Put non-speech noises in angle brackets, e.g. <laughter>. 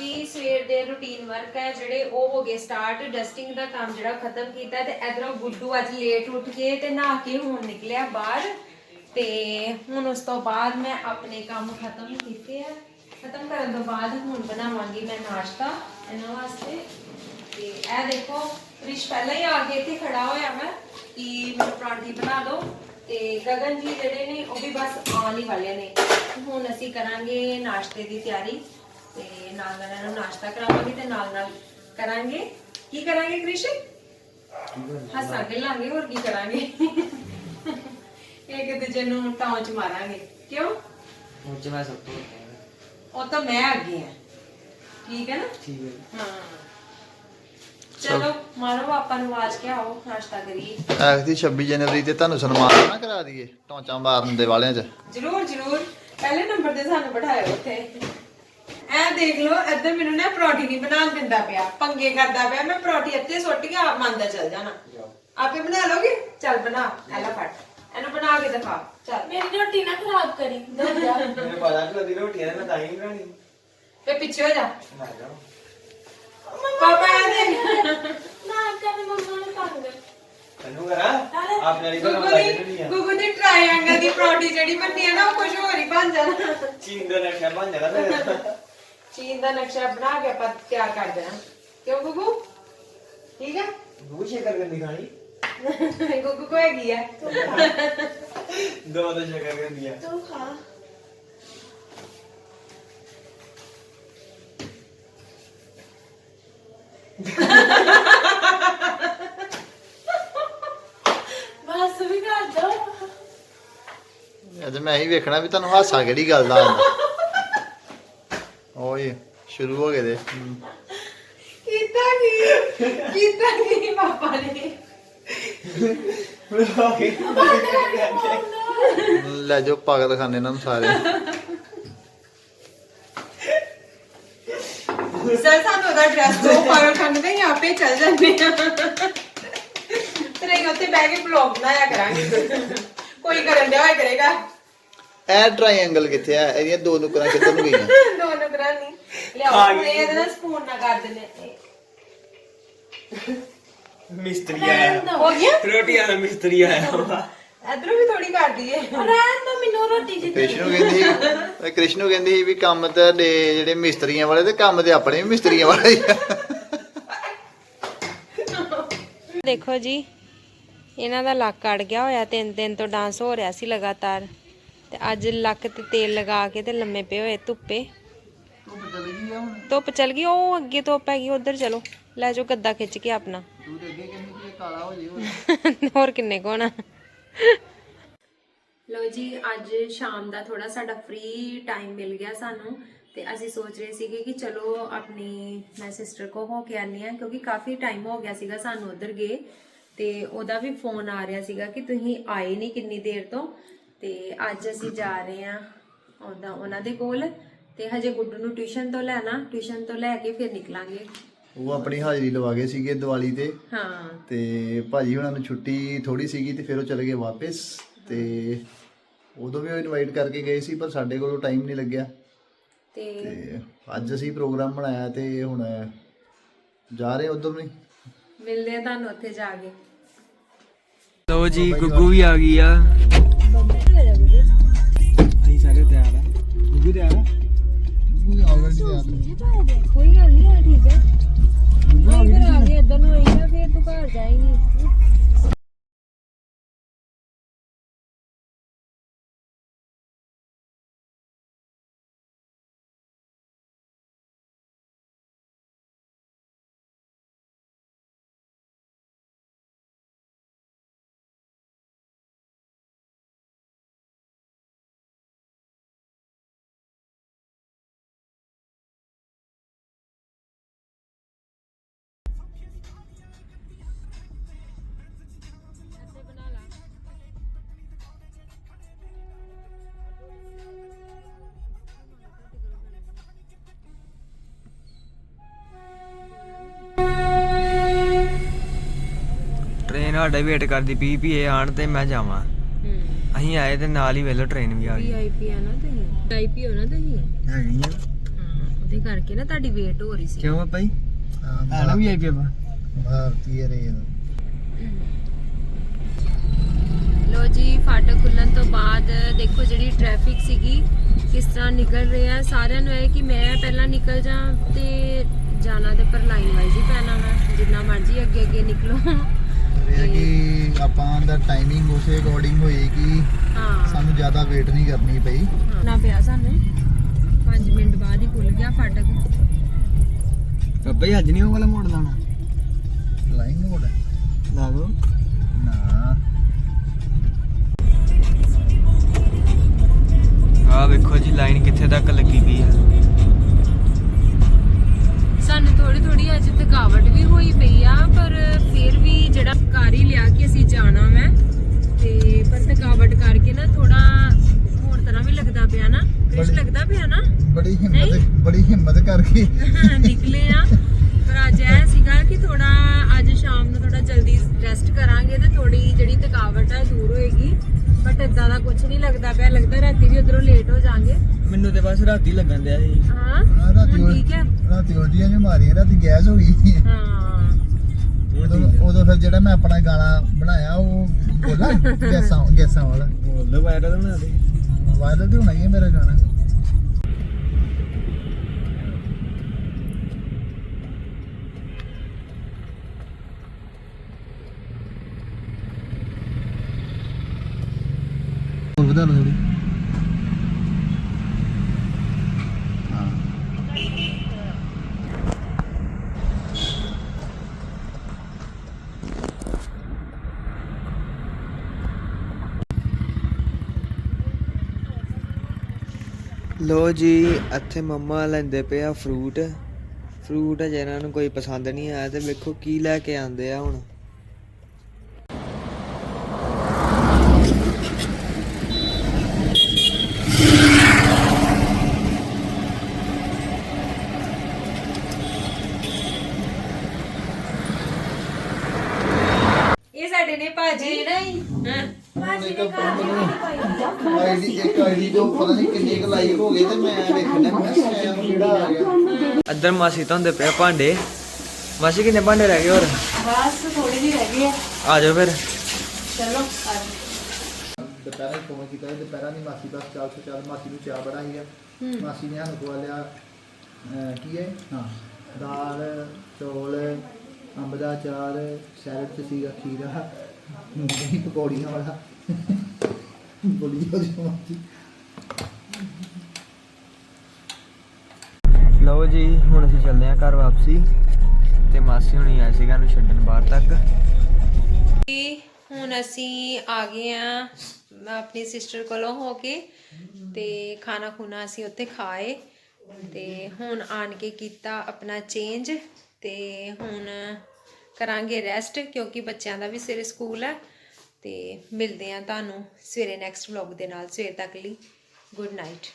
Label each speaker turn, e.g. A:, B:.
A: ਜੀ, ਸਵੇਰ ਦੇ ਰੂਟੀਨ ਵਰਕ ਹੈ, ਜਿਹੜੇ ਉਹ ਹੋ ਗਏ ਸਟਾਰਟ ਡਸਟਿੰਗ ਦਾ ਕੰਮ ਜਿਹੜਾ ਖਤਮ ਕੀਤਾ ਤੇ ਇਧਰੋਂ ਗੁੱਡੂ ਅੱਜ ਲੇਟ ਉੱਠ ਕੇ ਤੇ ਨਹਾ ਕੇ ਹੁਣ ਨਿਕਲਿਆ ਬਾਹਰ ਤੇ ਹੁਣ ਉਸ ਤੋਂ ਬਾਅਦ ਮੈਂ ਆਪਣੇ ਕੰਮ ਖਤਮ ਕੀਤੇ ਆ। ਖਤਮ ਕਰਨ ਤੋਂ ਬਾਅਦ ਹੁਣ ਬਣਾਵਾਂਗੀ ਮੈਂ ਨਾਸ਼ਤਾ ਇਹਨਾਂ ਵਾਸਤੇ। ਤੇ ਇਹ ਦੇਖੋ, ਰਿਸ਼ ਪਹਿਲਾਂ ਹੀ ਆ ਕੇ ਇੱਥੇ ਖੜਾ ਹੋਇਆ ਮੈਂ ਕਿ ਮੈਨੂੰ ਪਰਾਂਠੀ ਬਣਾ ਦਿਓ ਤੇ ਗਗਨ ਜੀ ਜਿਹੜੇ ਨੇ ਉਹ ਵੀ ਬਸ ਆਉਣ ਹੀ ਵਾਲੇ ਨੇ। ਹੁਣ ਅਸੀਂ ਕਰਾਂਗੇ ਨਾਸ਼ਤੇ ਦੀ ਤਿਆਰੀ। ਤੇ ਨਾਲ ਨਾਲ ਇਹਨਾਂ ਨੂੰ ਨਾਸ਼ਤਾ ਕਰਾਵਾਂਗੇ ਤੇ ਨਾਲ ਨਾਲ ਕਰਾਂਗੇ। ਕੀ ਕਰਾਂਗੇ ਕ੍ਰਿਸ਼? ਹੱਸਾਂਗੇ ਲਾਂਗੇ ਹੋਰ ਕੀ ਕਰਾਂਗੇ? ਇੱਕ ਦੂਜੇ ਨੂੰ ਟੌਂਚ ਮਾਰਾਂਗੇ। ਕਿਉਂ?
B: ਮੁੱਝ ਮੈਂ ਸਭ ਤੋਂ ਵੱਡਾ ਹਾਂ।
A: ਉਹ ਤਾਂ ਮੈਂ ਅੱਗੇ ਆ ਠੀਕ ਹੈ ਨਾ?
B: ਠੀਕ ਹੈ।
A: ਹਾਂ। ਚਲੋ ਮਾਰੋ ਆਪਾਂ ਨੂੰ ਆਵਾਜ਼ ਕੇ ਆਓ ਨਾਸ਼ਤਾ ਕਰੀਏ।
C: 26 ਜਨਵਰੀ ਤੇ ਤੁਹਾਨੂੰ ਸਨਮਾਨ ਨਾ ਕਰਾ ਦਈਏ ਟੌਂਚਾਂ ਮਾਰਨ ਦੇ ਵਾਲਿਆਂ 'ਚ।
A: ਜਰੂਰ ਜਰੂਰ। ਪਹਿਲੇ ਨੰਬਰ ਤੇ ਸਾਨੂੰ ਬਿਠਾਇਓ ਉੱਥੇ। ਐ ਦੇਖ ਲਓ ਇੱਧਰ ਮੈਨੂੰ ਨਾ ਪਰੌਂਠੀ ਨਹੀਂ ਬਣਾਉਣ ਦਿੰਦਾ ਪਿਆ। ਪੰਗੇ ਕਰਦਾ ਪਿਆ ਮੈਂ ਪਰੌਂਠੀ ਇੱਥੇ ਸੁੱਟ ਕੇ ਆਪ ਮੰਨਦਾ ਚੱਲ ਜਾਣਾ। ਆਪੇ ਬਣਾ ਲੋਗੇ ਚੱਲ ਬਣਾ ਐਲਾ ਫੜ। ਇਹਨੂੰ ਬਣਾ ਕੇ ਦਿਖਾ। ਚੱਲ।
D: ਮੇਰੀ ਰੋਟੀ ਨਾ ਖਰਾਬ ਕਰੀ। ਜਾ
B: ਮੈਨੂੰ ਪਤਾ ਕਿ ਉਹਦੀ ਰੋਟੀ ਹੈ ਮੈਂ ਤਾਂ ਹੀ ਬਣਾਣੀ
A: ਫੇ ਪਿੱਛੇ ਹੋ ਜਾ।
B: ਨਾ ਜਾ
A: ਪਾਪਾ ਆ ਦੇਖ
D: ਨਾ ਕਰ ਮੰਮਾ ਨੂੰ ਤੰਗ
B: ਤੈਨੂੰ ਕਰਾਂ ਆਪ ਨਾਲ ਹੀ ਤਾਂ
A: ਗੁੱਗੂ
B: ਬਣਾਈ
A: ਦੀ
B: ਨਹੀਂ ਆ।
A: ਗੁੱਗੂ ਦੀ ਟ੍ਰਾਇੰਗਲ ਦੀ ਪਰੌਂਠੀ ਜਿਹੜੀ ਬੰਨੀ ਹੈ ਨਾ ਉਹ ਕੁਝ ਹੋਰ ਹੀ ਬਣ ਜਾਣਾ।
B: ਚੀਨ ਦਾ ਨਕਸ਼ਾ ਬਣ ਜਾਣਾ ਫਿਰ
A: ਚੀਨ ਦਾ ਨਕਸ਼ਾ ਬਣਾ ਕੇ ਆਪਾਂ ਤਿਆਰ ਕਰ ਦੇਣਾ। ਕਿਉਂ ਗੁੱਗੂ? ਠੀਕ ਹੈ
B: ਗੂ ਸ਼ੇਕਰ ਕਰਨੀ ਖਾਣੀ। <laughs>
A: ਗੁੱਗੂ ਕੋ ਹੈਗੀ ਆ।
B: ਦੋ ਦੋ ਸ਼ੇਕਰ ਕਰਨੀ ਆ।
D: ਤੂੰ ਖਾ। ਬਸ ਵੀ ਕਰ ਦੋ।
C: ਅੱਜ ਮੈਂ ਹੀ ਵੇਖਣਾ ਵੀ ਤੁਹਾਨੂੰ ਹਾਸਾ ਕਿਹੜੀ ਗੱਲ ਦਾ ਆਉਂਦਾ। ਓਏ ਸ਼ੁਰੂ ਹੋ ਗਏ ਦੇ।
A: ਕੀਤਾ ਕੀ? ਕੀਤਾ ਕੀ ਪਾਪਾ ਨੇ?
C: ਲੈ ਜਾਓ ਪਾਗਲ ਖਾਨੇ ਇਹਨਾਂ ਨੂੰ ਸਾਰੇ।
A: ਸਰ ਸਾਨੂੰ ਉਹਦਾ ਡਰੈਸ ਦੋ ਪਾਗਲ ਖਾਨੇ ਤੇ ਆਪੇ ਚੱਲ ਜਾਂਦੇ ਆ। ਤੇਰੇ ਉੱਤੇ ਬਹਿ ਕੇ ਬਲੌਗ ਬਣਾਇਆ ਕਰਾਂਗੇ। ਕੋਈ ਕਰਨ ਦਿਆ ਹੋਇਆ ਕਰੇਗਾ?
C: ਇਹ ਟ੍ਰਾਇੰਗਲ ਕਿੱਥੇ ਆ? ਇਹਦੀਆਂ ਦੋ ਨੁਕਰਾਂ ਕਿੱਧਰ ਨੂੰ ਗਈਆਂ? <laughs>
A: ਦੋ ਨੁਕਰਾਂ ਨਹੀਂ। ਲਿਆਓ ਹੁਣ ਇਹਦੇ ਨਾਲ ਸਪੂਨ ਨਾ ਕਰ ਦਿੰਦੇ।
B: ਮਿਸਤਰੀ ਆਇਆ।
A: ਹੋ ਗਿਆ?
B: ਰੋਟੀ ਵਾਲਾ ਮਿਸਤਰੀ ਆਇਆ
A: ਇਧਰੋਂ ਵੀ ਥੋੜੀ ਕਰ ਦਈਏ
D: ਰਹਿਣ ਦੋ ਮੈਨੂੰ ਰੋਟੀ ਜਿੱਤੇ
C: ਕ੍ਰਿਸ਼ਨ ਨੂੰ ਕਹਿੰਦੀ ਸੀ ਕ੍ਰਿਸ਼ਨ ਨੂੰ ਕਹਿੰਦੀ ਸੀ ਵੀ ਕੰਮ ਤੇ ਦੇ ਜਿਹੜੇ ਮਿਸਤਰੀਆਂ ਵਾਲੇ ਤੇ ਕੰਮ ਤੇ ਆਪਣੇ ਵੀ ਮਿਸਤਰੀਆਂ ਵਾਲੇ ਹੀ ਆ।
A: ਦੇਖੋ ਜੀ ਇਹਨਾਂ ਦਾ ਲੱਕ ਅੜ ਗਿਆ ਹੋਇਆ ਤਿੰਨ ਦਿਨ ਤੋਂ ਡਾਂਸ ਹੋ ਰਿਹਾ ਸੀ ਲਗਾਤਾਰ। ਤੇ ਅੱਜ ਲੱਕ ਤੇ ਤੇਲ ਲਗਾ ਕੇ ਤੇ ਲੰਮੇ ਪਏ ਹੋਏ ਧੁੱਪੇ। ਧੁੱਪ ਚਲ ਗਈ ਉਹ ਅੱਗੇ ਧੁੱਪ ਹੈਗੀ ਉਧਰ ਚਲੋ। ਲੈ ਜਾਓ ਗੱਦਾ ਖਿੱਚ ਕੇ ਆਪਣਾ।
C: ਤੂੰ ਤੇ ਅੱਗੇ ਕਹਿੰਦੀ ਕਿ ਕਾਲਾ ਹੋ ਜੇ
A: ਹੋਰ। <laughs> ਕਿੰਨੇ ਕੋਣ ਲੋ ਜੀ ਅੱਜ ਸ਼ਾਮ ਦਾ ਥੋੜਾ ਸਾਡਾ ਫ੍ਰੀ ਟਾਈਮ ਮਿਲ ਗਿਆ ਸਾਨੂੰ ਤੇ ਅਸੀਂ ਸੋਚ ਰਹੇ ਸੀਗੇ ਕਿ ਚਲੋ ਆਪਣੀ ਮੈਂ ਸਿਸਟਰ ਕੋ ਹੋ ਕੇ ਆਨੀ ਆ ਕਿਉਂਕਿ ਕਾਫੀ ਟਾਈਮ ਹੋ ਗਿਆ ਸੀਗਾ ਸਾਨੂੰ ਉਧਰ ਗਏ ਤੇ ਉਹਦਾ ਵੀ ਫੋਨ ਆ ਰਿਹਾ ਸੀਗਾ ਕਿ ਤੁਸੀਂ ਆਏ ਨਹੀਂ ਕਿੰਨੀ ਦੇਰ ਤੋਂ। ਤੇ ਅੱਜ ਅਸੀਂ ਜਾ ਰਹੇ ਆ ਉਹਦਾ ਉਹਨਾਂ ਦੇ ਕੋਲ ਤੇ ਹਜੇ ਗੁੱਡੂ ਨੂੰ ਟਿਊਸ਼ਨ ਤੋਂ ਲੈਣਾ ਟਿਊਸ਼ਨ ਤੋਂ ਲੈ ਕੇ ਫਿਰ ਨਿਕਲਾਂਗੇ।
C: ਉਹ ਆਪਣੀ ਹਾਜ਼ਰੀ ਲਵਾ ਗਏ ਸੀਗੇ ਦੀਵਾਲੀ ਤੇ।
A: ਹਾਂ।
C: ਤੇ ਭਾਜੀ ਉਹਨਾਂ ਨੂੰ ਛੁੱਟੀ ਥੋੜੀ ਸੀਗੀ ਤੇ ਫਿਰ ਉਹ ਚਲੇ ਗਏ ਵਾਪਸ ਤੇ ਉਦੋਂ ਵੀ ਉਹ ਇਨਵਾਈਟ ਕਰਕੇ ਗਏ ਸੀ ਪਰ ਸਾਡੇ ਕੋਲੋਂ ਟਾਈਮ ਨਹੀਂ ਲੱਗਿਆ।
A: ਤੇ
C: ਤੇ ਅੱਜ ਅਸੀਂ ਪ੍ਰੋਗਰਾਮ ਬਣਾਇਆ ਤੇ ਹੁਣ ਜਾ ਰਹੇ ਉਧਰ ਨੂੰ ਹੀ।
A: ਮਿਲਦੇ ਆ ਤੁਹਾਨੂੰ ਉੱਥੇ ਜਾ ਕੇ।
B: ਲੋ ਜੀ ਗੁੱਗੂ ਵੀ ਆ ਗਈ ਆ। ਅਸੀਂ ਸਾਰੇ ਤਿਆਰ ਆ? ਗੁੱਗੂ ਤਿਆਰ। ਆ
A: ਕੋਈ ਗੱਲ ਨਹੀਂ ਆ ਠੀਕ ਆ। ਗਏ ਇੱਧਰ ਨੂੰ ਆਈ ਨਾ ਫਿਰ ਤੂੰ ਘਰ ਜਾਏਂਗੀ
B: ਟ੍ਰੇਨ ਸਾਡਾ ਵੇਟ ਕਰਦੀ ਪੀ ਪੀ ਇਹ ਆਣ ਤੇ ਮੈਂ ਜਾਵਾਂ।
A: ਹੂੰ।
B: ਅਸੀਂ ਆਏ ਤੇ ਨਾਲ ਹੀ ਵੇਲੋ ਟ੍ਰੇਨ ਵੀ ਆ ਗਈ।
A: ਵੀਆਈਪੀ ਆ ਨਾ ਤੁਸੀਂ। ਵੀਆਈਪੀ ਹੋ ਨਾ ਤੁਸੀਂ?
B: ਹੈਗੀ ਆ।
A: ਉਹਦੇ ਕਰਕੇ ਨਾ ਤੁਹਾਡੀ ਵੇਟ ਹੋ ਰਹੀ ਸੀ।
B: ਕਿਉਂ ਜੀ ਆਣਾ ਵੀ ਆਈ ਪਾਪਾ
C: ਭਾਰਤੀ ਰੇਲ।
A: ਲੋ ਜੀ ਫਾਟਕ ਖੁੱਲਣ ਤੋਂ ਬਾਅਦ ਦੇਖੋ ਜਿਹੜੀ ਟ੍ਰੈਫਿਕ ਸੀਗੀ ਕਿਸ ਤਰ੍ਹਾਂ ਨਿਕਲ ਰਿਹਾ ਸਾਰਿਆਂ ਨੂੰ ਇਹ ਕਿ ਮੈਂ ਪਹਿਲਾਂ ਨਿਕਲ ਜਾ ਤੇ ਜਾਣਾ ਤੇ ਪਰ ਲਾਈਨ ਵਾਈਜ਼ ਹੀ ਪੈਣਾ ਵਾ। ਜਿੰਨਾ ਮਰਜ਼ੀ ਅੱਗੇ ਅੱਗੇ ਨਿਕਲੋ।
C: ਇਹ ਹੈ ਕਿ ਆਪਾਂ ਦਾ ਟਾਈਮਿੰਗ ਉਸੇ ਅਕੋਰਡਿੰਗ ਹੋਈ ਕਿ
A: ਹਾਂ।
C: ਸਾਨੂੰ ਜ਼ਿਆਦਾ ਵੇਟ ਨਹੀਂ ਕਰਨੀ ਪਈ।
A: ਨਾ ਪਿਆ ਸਾਨੂੰ। 5 ਮਿੰਟ ਬਾਅਦ ਹੀ ਖੁੱਲ ਗਿਆ ਫਾਟਕ।
B: ਜੀ ਅੱਜ ਨਹੀਂ ਉਹ ਵਾਲਾ ਮੋੜ ਲਾਉਣਾ
C: ਬੜੀ ਹਿੰਮਤ ਬੜੀ ਹਿੰਮਤ ਕਰਕੇ।
A: ਨਿਕਲੇ ਆ। ਪਰ ਅੱਜ ਇਹ ਸੀਗਾ ਕਿ ਥੋੜਾ ਅੱਜ ਸ਼ਾਮ ਨੂੰ ਥੋੜਾ ਜਲਦੀ ਰੈਸਟ ਕਰਾਂਗੇ ਤੇ ਥੋੜੀ ਜਿਹੜੀ ਥਕਾਵਟ ਆ ਦੂਰ ਹੋਏਗੀ। ਬਟ ਇਦਾਂ ਦਾ ਕੁਝ ਨਹੀਂ ਲੱਗਦਾ ਪਿਆ। ਲੱਗਦਾ ਰਾਤੀ ਵੀ ਉਧਰੋਂ ਲੇਟ ਹੋ ਜਾਾਂਗੇ।
B: ਮੈਨੂੰ ਤੇ ਬਸ ਰਾਤੀ ਲੱਗਣ ਦਿਆ ਸੀ।
A: ਹਾਂ?
C: ਹਾਂ, ਰਾਤੀ
A: ਠੀਕ ਹੈ
C: ਰਾਤੀ ਉਲਟੀਆਂ ਜਿਹੀਆਂ ਮਾਰੀਆਂ ਰਾਤੀ ਗੈਸ ਹੋ ਗਈ।
A: ਹਾਂ।
C: ਉਦੋਂ ਉਦੋਂ ਫਿਰ ਜਿਹੜਾ ਮੈਂ ਆਪਣਾ ਗਾਣਾ ਬਣਾਇਆ ਉਹ ਬੋਲਾ ਗੈਸਾਂ ਗੈਸਾਂ ਵਾਲਾ।
B: ਬੋਲੋ ਵਾਇਰਲ ਬਣਾ ਦੇ
C: ਵਾਇਰਲ ਤੇ ਹੋਣਾ ਹੀ ਹੈ ਮੇਰਾ ਗਾਣਾ। ਹੋਰ ਵਧਾ ਲਓ ਥੋੜੀ
B: ਲੋ ਜੀ, ਇੱਥੇ ਮੰਮਾ ਲੈਂਦੇ ਪਏ ਆ ਫਰੂਟ ਫਰੂਟ ਅਜੇ ਇਹਨਾਂ ਨੂੰ ਕੋਈ ਪਸੰਦ ਨਹੀਂ ਆਇਆ ਤੇ ਵੇਖੋ ਕੀ ਲੈ ਕੇ ਆਂਦੇ ਆ ਹੁਣ
A: ਇਹ ਸਾਡੇ ਨੇ ਭਾਜੀ ਨਾ ਹੀ ਹਾਂ
C: ਆਈਡੀ ਇੱਕ ਆਈਡੀ ਤੋਂ ਪਤਾ ਨਹੀਂ ਕਿੰਨੇ ਕੁ ਲਾਈਕ ਹੋ ਗਏ ਤੇ ਮੈਂ ਵੇਖਣਾ ਮੈਂ ਸਕੈਮ ਕਿਹੜਾ ਆ ਗਿਆ
B: ਇੱਧਰ ਮਾਸੀ ਧੋਂਦੇ ਪਏ ਆ ਭਾਂਡੇ। ਮਾਸੀ ਕਿੰਨੇ ਭਾਂਡੇ ਰਹਿ ਗਏ ਹੋਰ?
D: ਬਸ ਥੋੜੀ ਜਿਹੀ ਰਹਿ ਗਈ ਆ।
B: ਆ ਜਾਓ ਫਿਰ।
D: ਚਲੋ
C: ਦੁਪਹਿਰਾਂ ਫੋਨ ਕੀਤਾ ਤੇ ਦੁਪਹਿਰਾਂ ਦੀ ਮਾਸੀ ਬਸ ਚਾਲ ਸੋ ਚਾਲ ਮਾਸੀ ਨੂੰ ਚਾਹ ਬਣਾਈ ਆ। ਮਾਸੀ ਨੇ ਸਾਨੂੰ ਖਵਾ ਲਿਆ ਅਹ, ਕੀ ਹੈ? ਹਾਂ ਦਾਲ ਚੌਲ ਅੰਬ ਦਾ ਅਚਾਰ ਸੈਲਡ ਚ ਸੀਗਾ ਖੀਰਾ ਦਹੀਂ ਪਕੌੜੀਆਂ ਵਾਲਾ। ਬੋਲੀ
B: ਲਓ ਜੀ ਹੁਣ ਅਸੀਂ ਚੱਲਦੇ ਆ ਘਰ ਵਾਪਸੀ ਤੇ ਮਾਸੀ ਹੁਣੀ ਆਏ ਸੀਗਾ ਨੂੰ ਛੱਡਣ ਬਾਹਰ ਤੱਕ।
A: ਜੀ, ਹੁਣ ਅਸੀਂ ਆ ਗਏ ਆ ਆਪਣੀ ਸਿਸਟਰ ਕੋਲੋਂ ਹੋ ਕੇ ਤੇ ਖਾਣਾ ਖੁਣਾ ਅਸੀਂ ਉੱਥੇ ਖਾਏ ਤੇ ਹੁਣ ਆਣ ਕੇ ਕੀਤਾ ਆਪਣਾ ਚੇਂਜ ਤੇ ਹੁਣ ਕਰਾਂਗੇ ਰੈਸਟ ਕਿਉਂਕਿ ਬੱਚਿਆਂ ਦਾ ਵੀ ਸਵੇਰੇ ਸਕੂਲ ਹੈ। ਤੇ ਮਿਲਦੇ ਆ ਤੁਹਾਨੂੰ ਸਵੇਰੇ ਨੈਕਸਟ ਵਲੌਗ ਦੇ ਨਾਲ ਸਵੇਰ ਤੱਕ ਲਈ ਗੁੱਡ ਨਾਈਟ